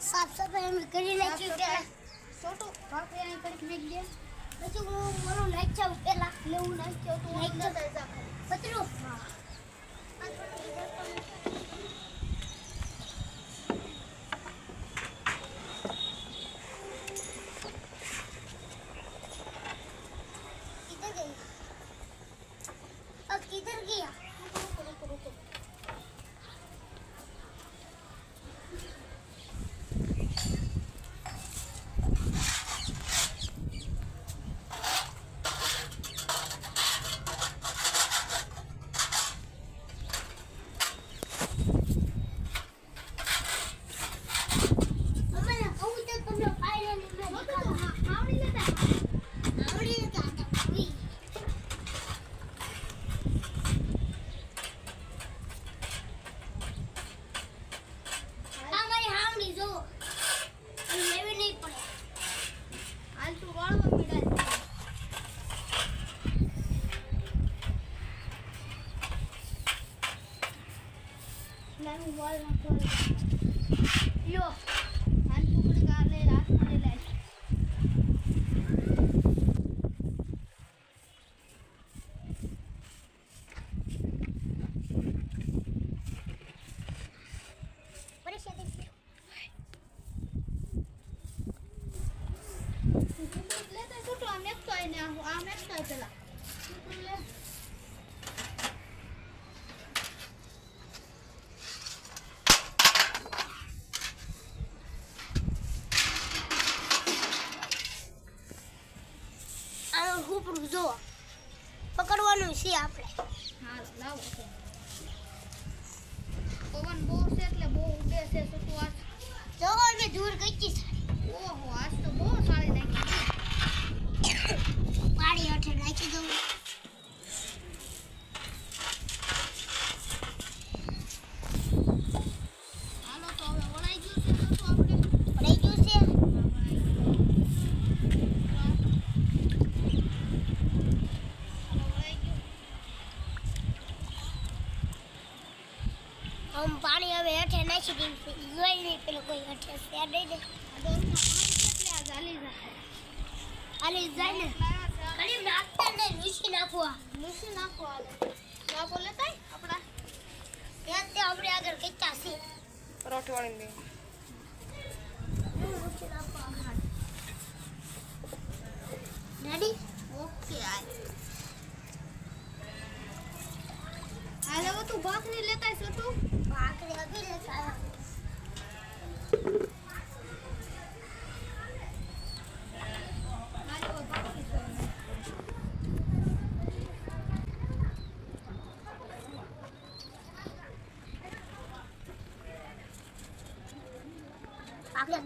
સાફ સફાઈ અમે કરી નાખી છોટું ભાખરી કરી દે પછી હું મારું નાખ્યા પેલા લેવું નાખ્યો તો નાખી દો. નાનું વાળ નાખવા લ્યો હાલ તું ઘડીક આ લે હાથમાં લઈ લે પરીક્ષા દેખી લેતા છોટું આમ એકતો આવીને આમ આમ એકતો આય પેલા છોટું લે આનું હુપડું જો પકડવાનું છે આપણે હાલ લાવો છે પવન બહુ છે એટલે બહુ ઉડે છે છોટું આજ જો અમે દૂર ગઈ સારી ઓહો આજ તો બહુ સારી નાખી પાણી હેઠે નાખી દઉં હાલો તો હવે વળાઈ ગયું છે છોટું આપણે પડી ગયું છે આમ પાણી હવે હેઠે નાખી દઈશું જોઈ નહીં પેલો કોઈ હેઠે શેર નહીં દે હાલી જાય ને. કડી નાખતા ને નીચે નાખવા ત્યાં તે આપણે આગળ કચ્ચા છે. પરોઠી વાળી દે નીચે નાખવા રેડી ભાખરી અભી લેતા આપણે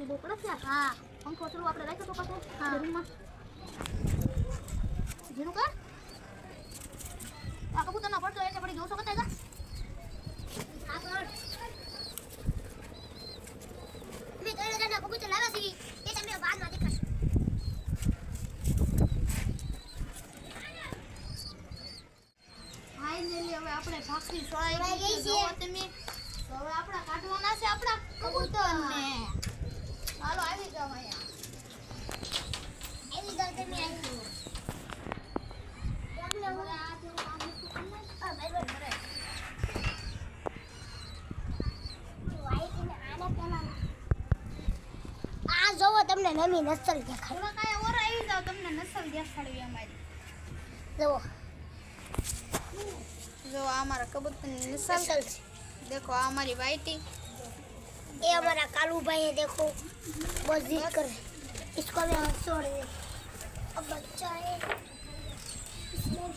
બહુ કડક છે? હા. પંખો ચાલુ આપણે રાખ્યો તો પાછો હા. રૂમમાં. જીરું કર. આ કબૂતરનો પડતો એટલે પડી જોશો કતા જા આગળ મેં કઈ રજાના કબૂતર લાવ્યા છે એ તમને બાદમાં દેખાશે ફાઇનલી હવે આપણે ભાખરી સોળાઈ ગઈ છે. તમે. હવે આપણા કાઢવાના છે આપણા કબૂતરને. હાલો આવી જાવ અહીંયા. એવી ગલ તમે આવી તમને ને નવી નસલ દેખાડવા કાંઈ ઓર આવી જાવ તમને નસલ દેખાડવી અમારી. જોવો. જો આ અમારા કબૂતરની નસલ નસલ છે દેખો આ અમારી વાઈટી ये हमारा कालू भाई है देखो बहुत जिद कर रहे हैं। इसको हमें हाथ छोड़ दे अब बच्चा है इसमें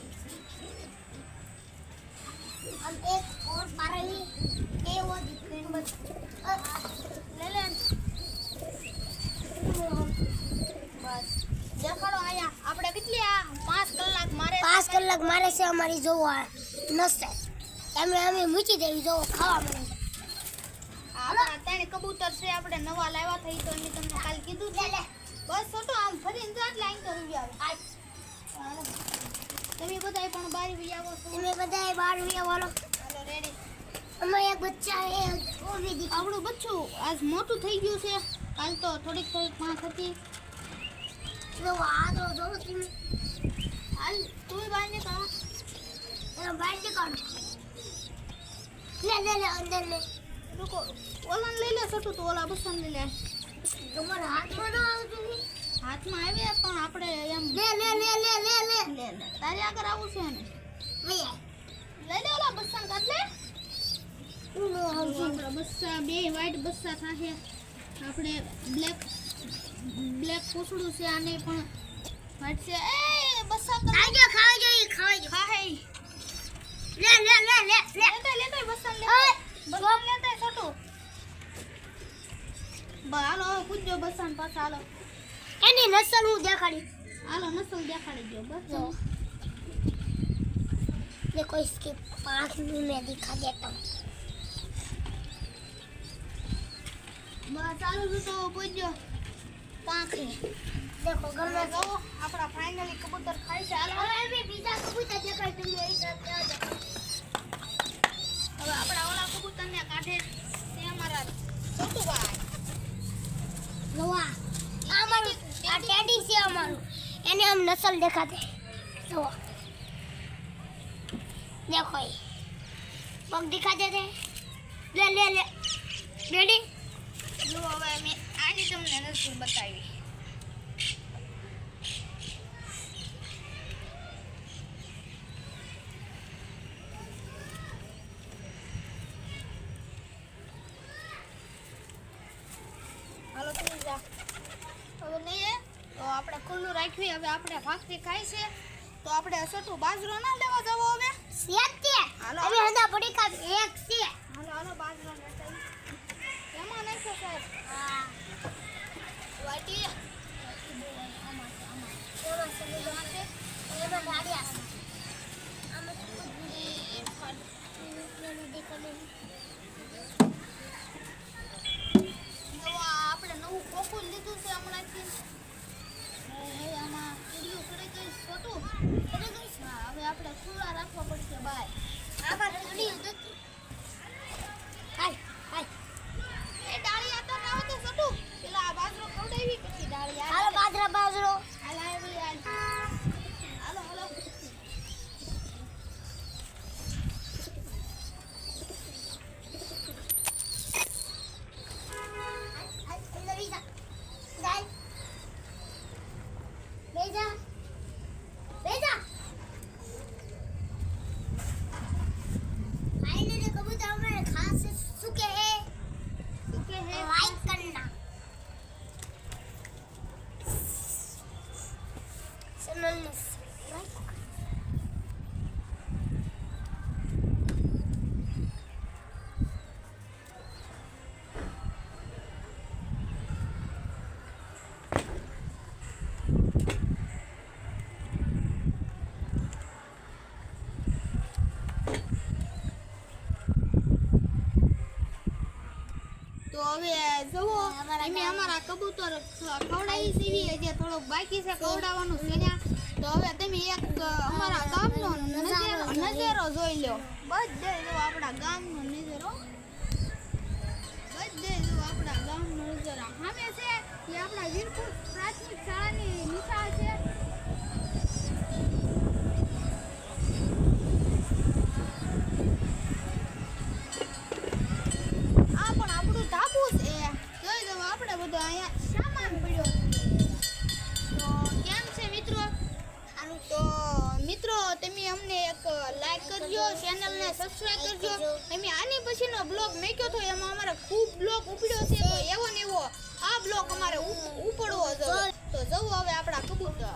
हम एक और पा रही ये वो डिफरेंट बच લે લે બસ દેખાડો અહીંયા આપણે કેટલી આ પાંચ કલાક મારે पाँच कलाक मारे से हमारी जो નસે તમે અમે મૂકી દેવી જો ખાવા મળે અત્યારે કબૂતર છે આપણે નવા લાવ્યા થઈ તો એની તમને કાલ કીધું છે. બસ છોટો આમ ફરીને તો આટલા આઈને રૂપિયા આવે. તમે બધાય પણ બહાર વી આવો તમે બધાય બાર આવો હાલો. રેડી અમે એક બચ્ચા એ ઓવી દી આપણું બચ્ચું? આજ મોટું થઈ ગયું છે. કાલ તો થોડીક થોડીક પાંચ હતી. તો આ તો જો તમે. હાલ તું બહાર બારને કહો. બહાર નીકાળો લે લે લે અંદર લે લે તો ઓલા બસાને લઈ લે તમારા હાથમાં ન આવતું હાથમાં આવે પણ આપણે એમ લે લે લે લે લે લે લે લે તારે આગળ આવું છે ને ભૈયા લઈ લે ઓલા બસાને કાઢ લે બસ્સા બે વ્હાઈટ બસ્સા થાશે આપણે બ્લેક બ્લેક પૂછડું છે આને પણ વ્હાઈટ છે એ બસ્સા ખાજો ખાજો ઈ ખાજો ખાહે લે લે લે લે લે લેતા લેતા બસ્સાને ઓય, લેતા બસ્સાને લેતા છોટું બ હાલો હવે પૂછજો બસ્સાને પાછા હાલો એની નસલ હું દેખાડી હાલો નસલ દેખાડી દો બસ જો देखो इसके पाँच भी मैं दिखा देता हूँ બસ ચાલુ છું તો પૂછજો પાંખે देखो घर में જો આપણા ફાઇનલી કબૂતર ખાય છે હાલો और अभी पिज्जा कबूतर देखा तुम यही करते ચપ્પલ દેખાતે જુઓ દેખો એ પગ દેખાતે છે લે લે લે રેડી જુઓ હવે મેં આની તમને નથી બતાવી રાખવી હવે આપણે ભાખરી ખાઈ છે. તો આપણે અસોટું બાજરો ના લેવા જવો હવે. સેતે હાલો. હવે હંદા પડી કા એક છે. હાલો હાલો બાજરો લેતા એમાં નહીં છે સાહેબ. હા. વાટી. આપણે નવું કોકુલ લીધું છે હમણાંથી. આમાં કીડીઓ કરે કંઈ હવે આપણે ખુલ્લા રાખવા પડશે બાય આમાં કીડીઓ હવે જુઓ અમે અમારા કબૂતર ખવડાવી સીવી જે થોડોક બાકી છે ખવડાવવાનું છે. તો હવે તમે એક અમારા ગામનો નજારો જોઈ લો. બધે જો આપણા ગામનો નજારો. બધે જો આપણા ગામનો નજારો સામે છે. એ આપણા વીરપુર પ્રાથમિક શાળાની નિશાળ છે આ પણ આપણું ધાબુ છે જોઈ દો આપણે બધું અહીંયા સામાન પડ્યો તો કેમ છે મિત્રો તો મિત્રો તમે અમને એક લાઈક કરજો ચેનલને સબસ્ક્રાઇબ કરજો. અમે આની પછીનો બ્લોગ મેક્યો તો એમાં અમારે ખૂબ બ્લોગ ઉપડ્યો છે. તો એવો ને એવો આ બ્લોગ અમારે ઉપડવો જોઈએ તો જવું હવે આપણા કબૂતર.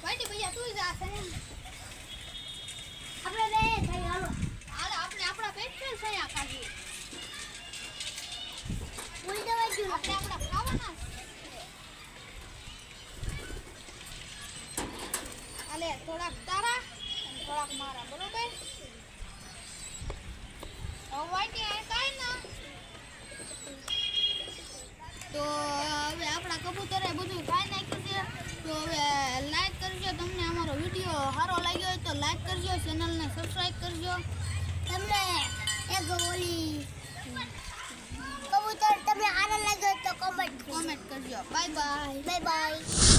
Why do we have to do that? અલે થોડાક તારા થોડાક મારા, બરોબર? હવાઈ કાઈ તો હવે આપણા કબૂતરે બધું ખાઈ નાખ્યું છે. તો હવે લાઈક કરજો, તમને અમારો વીડિયો સારો લાગ્યો તો લાઈક કરજો ચેનલને સબસ્ક્રાઈબ કરજો. તમને એક ઓલી કોમેન્ટ કોમેન્ટ કરજો બાય બાય બાય બાય